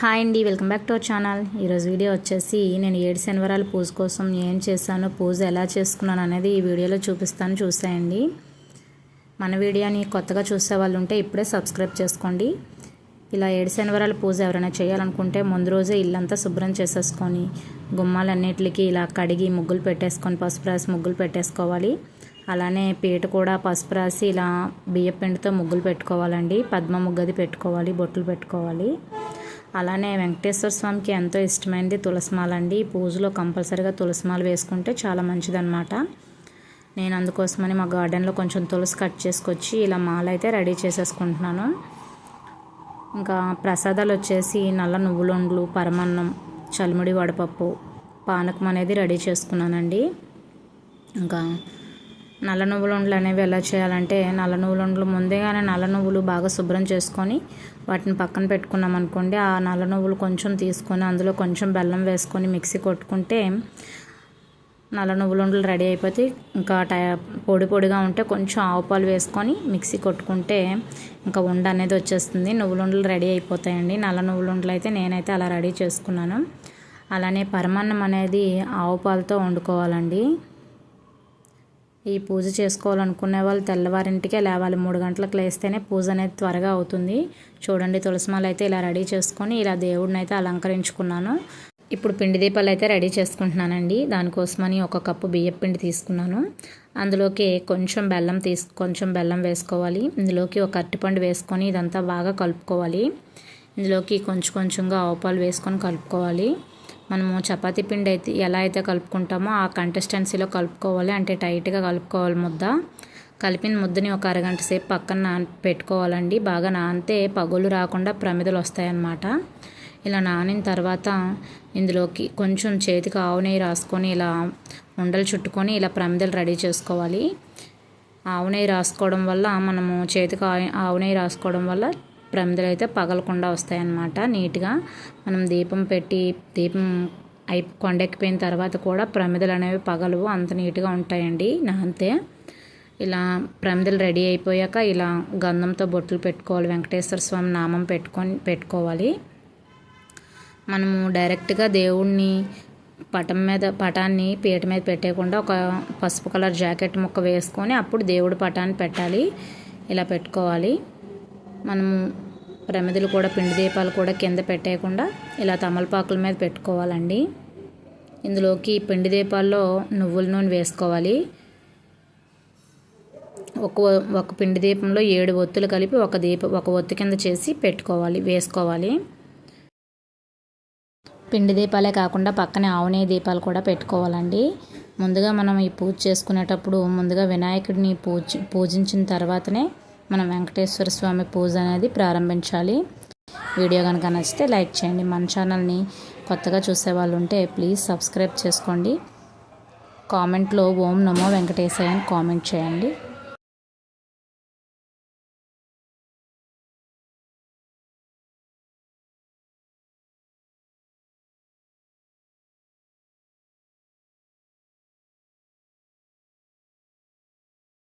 Hi అండి welcome back to our channel. ఈరోజు video వచ్చేసి నేను ఏడు శనివారాల పూజ కోసం ఏం చేశాను పూజ ఎలా చేసుకున్నాను అనేది ఈ వీడియోలో చూపిస్తాను చూసేయండి. మన వీడియోని కొత్తగా చూసే వాళ్ళు ఉంటే ఇప్పుడే సబ్స్క్రైబ్ చేసుకోండి. ఇలా ఏడు శనివారాల పూజ ఎవరైనా చేయాలనుకుంటే ముందు రోజే ఇల్లంతా శుభ్రం చేసేసుకొని గుమ్మాలన్నిటికి ఇలా కడిగి ముగ్గులు పెట్టేసుకొని పసుపు రాసి ముగ్గులు పెట్టేసుకోవాలి. అలానే పీట కూడా పసుపు రాసి ఇలా బియ్య పిండితో ముగ్గులు పెట్టుకోవాలండి. పద్మ ముగ్గది పెట్టుకోవాలి బొట్లు పెట్టుకోవాలి. అలానే వెంకటేశ్వర స్వామికి ఎంతో ఇష్టమైనది తులసిమాల అండి ఈ పూజలో కంపల్సరీగా తులసిమాల వేసుకుంటే చాలా మంచిదన్నమాట. నేను అందుకోసమని మా గార్డెన్లో కొంచెం తులసి కట్ చేసుకొచ్చి ఇలా మాల అయితే రెడీ చేసేసుకుంటున్నాను. ఇంకా ప్రసాదాలు వచ్చేసి నల్ల నువ్వులొండ్లు పరమన్నం చలిముడి వడపప్పు పానకం అనేది రెడీ చేసుకున్నానండి. ఇంకా నల్ల నువ్వుల ఉండలు అనేవి ఎలా చేయాలంటే నల్ల నువ్వుల ఉండలు ముందేగానే నల్ల నువ్వులు బాగా శుభ్రం చేసుకొని వాటిని పక్కన పెట్టుకున్నాం అనుకోండి. ఆ నల్ల నువ్వులు కొంచెం తీసుకొని అందులో కొంచెం బెల్లం వేసుకొని మిక్సీ కొట్టుకుంటే నల్ల నువ్వుల ఉండలు రెడీ అయిపోతే ఇంకా టై పొడి పొడిగా ఉంటే కొంచెం ఆవు పాలు వేసుకొని మిక్సీ కొట్టుకుంటే ఇంకా ఉండ అనేది వచ్చేస్తుంది. నువ్వుల ఉండలు రెడీ అయిపోతాయండి. నల్ల నువ్వుల ఉండలు అయితే నేనైతే అలా రెడీ చేసుకున్నాను. అలానే పరమాన్నం అనేది ఆవు పాలతో వండుకోవాలండి. ఈ పూజ చేసుకోవాలనుకునే వాళ్ళు తెల్లవారింటికే లేవాలి. మూడు గంటలకు లేస్తేనే పూజ అనేది త్వరగా అవుతుంది. చూడండి తులసిమాల అయితే ఇలా రెడీ చేసుకొని ఇలా దేవుడిని అయితే అలంకరించుకున్నాను. ఇప్పుడు పిండి దీపాలు అయితే రెడీ చేసుకుంటున్నానండి. దానికోసమని ఒక కప్పు బియ్యం పిండి తీసుకున్నాను. అందులోకి కొంచెం బెల్లం తీసు కొంచెం బెల్లం వేసుకోవాలి. ఇందులోకి ఒక అరటిపండు వేసుకొని ఇదంతా బాగా కలుపుకోవాలి. ఇందులోకి కొంచెం కొంచెంగా ఆవుపాలు వేసుకొని కలుపుకోవాలి. మనము చపాతీ పిండి అయితే ఎలా అయితే కలుపుకుంటామో ఆ కంటెస్టెన్సీలో కలుపుకోవాలి. అంటే టైట్గా కలుపుకోవాలి ముద్ద. కలిపిన ముద్దని ఒక అరగంట సేపు పక్కన నాన పెట్టుకోవాలండి. బాగా నానితే పగులు రాకుండా ప్రమిదలు వస్తాయన్నమాట. ఇలా నానిన తర్వాత ఇందులోకి కొంచెం చేతికి ఆవు నెయ్యి రాసుకొని ఇలా ఉండలు చుట్టుకొని ఇలా ప్రమిదలు రెడీ చేసుకోవాలి. ఆవు నెయ్యి రాసుకోవడం వల్ల మనము చేతికి ఆవు నెయ్యి రాసుకోవడం వల్ల ప్రమిదలు అయితే పగలకుండా వస్తాయన్నమాట నీట్గా. మనం దీపం పెట్టి దీపం అయి కొండెక్కిపోయిన తర్వాత కూడా ప్రమిదలు అనేవి పగలవు అంత నీట్గా ఉంటాయండి. నా అంతే. ఇలా ప్రమిదలు రెడీ అయిపోయాక ఇలా గంధంతో బొట్లు పెట్టుకోవాలి వెంకటేశ్వర స్వామి నామం పెట్టుకొని పెట్టుకోవాలి. మనము డైరెక్ట్గా దేవుణ్ణి పటం మీద పటాన్ని పీట మీద పెట్టేయకుండా ఒక పసుపు కలర్ జాకెట్ ముక్క వేసుకొని అప్పుడు దేవుడి పటాన్ని పెట్టాలి. ఇలా పెట్టుకోవాలి. మనము ప్రమిదలు కూడా పిండి దీపాలు కూడా కింద పెట్టేయకుండా ఇలా తమలపాకుల మీద పెట్టుకోవాలండి. ఇందులోకి పిండి దీపాల్లో నువ్వుల నూనె వేసుకోవాలి. ఒక ఒక పిండి దీపంలో ఏడు ఒత్తులు కలిపి ఒక దీప ఒక ఒత్తు కింద చేసి పెట్టుకోవాలి వేసుకోవాలి. పిండి దీపాలే కాకుండా పక్కనే ఆవునే దీపాలు కూడా పెట్టుకోవాలండి. ముందుగా మనం ఈ పూజ చేసుకునేటప్పుడు ముందుగా వినాయకుడిని పూజ పూజించిన తర్వాతనే మనం వెంకటేశ్వర స్వామి పూజ అనేది ప్రారంభించాలి. వీడియో కనుక నచ్చితే లైక్ చేయండి. మన ఛానల్ని కొత్తగా చూసే వాళ్ళు ఉంటే ప్లీజ్ సబ్స్క్రైబ్ చేసుకోండి. కామెంట్లో ఓం నమో వెంకటేశయ్య అని కామెంట్ చేయండి.